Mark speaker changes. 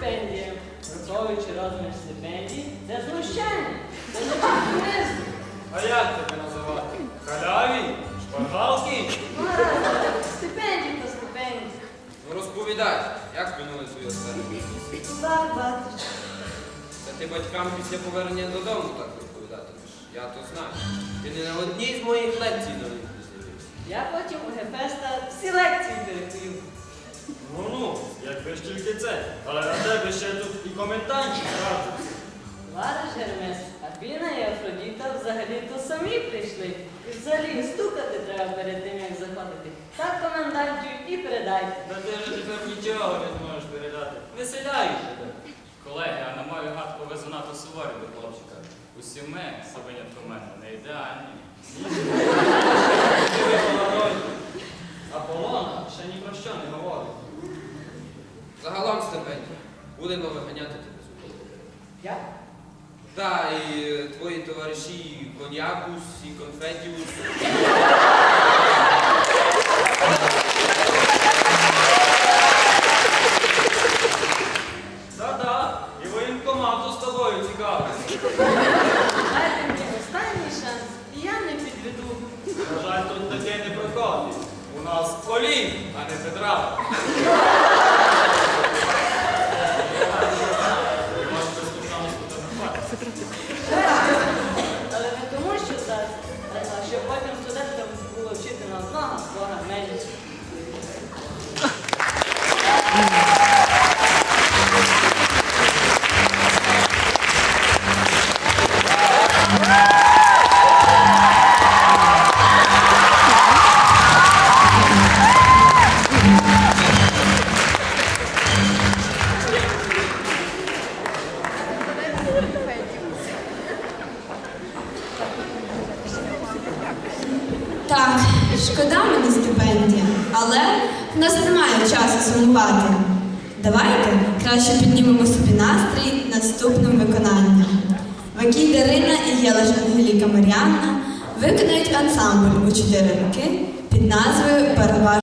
Speaker 1: мене стипендією. Враховуючи розмір стипендії, це знущання. Це не підприємство.
Speaker 2: А як тебе називати? Халяві? Шпаргалки?
Speaker 1: Стипендії то стипендії.
Speaker 3: Ну розповідай, як минули твої останні місяці?
Speaker 1: Так.
Speaker 3: Та ти батькам після повернення додому так розповідатимеш. Я то знаю. Ти не на одній з моїх лекцій навіть не з'явився.
Speaker 1: Я потім у Гефеста всі лекції перепою.
Speaker 2: Ну ну, якби ж тільки це. Але на тебе ще тут і коментанчик зразу.
Speaker 1: Товариш Гермес, Афіна і Афродіта взагалі-то самі прийшли. І взагалі стукати треба перед тим, як заходити. Так комендантів і передайте.
Speaker 2: Та ти вже тепер нічого не зможеш передати. Виселяють тебе.
Speaker 4: Колеги, а на мою гадку ви занадто суворі до хлопчика. Усі ми, за винятком мене, не ідеальні.
Speaker 3: Будемо виганяти тебе з уходу.
Speaker 1: Як?
Speaker 3: Та і твої товариші і коньякус, і конфетіус.
Speaker 2: Та-та, і воєнкомату з тобою.
Speaker 1: Дайте мені останній шанс, і я не підведу.
Speaker 2: На жаль, тут таке не проходить. У нас Олів, а не Петра.
Speaker 5: Так, шкода мені стипендія, але в нас немає часу сумувати. Давайте краще піднімемо собі настрій наступним виконанням. Вакій Дарина і Єлаш Ангеліка Мар'янна виконають ансамбль у чотири роки під назвою Переважно.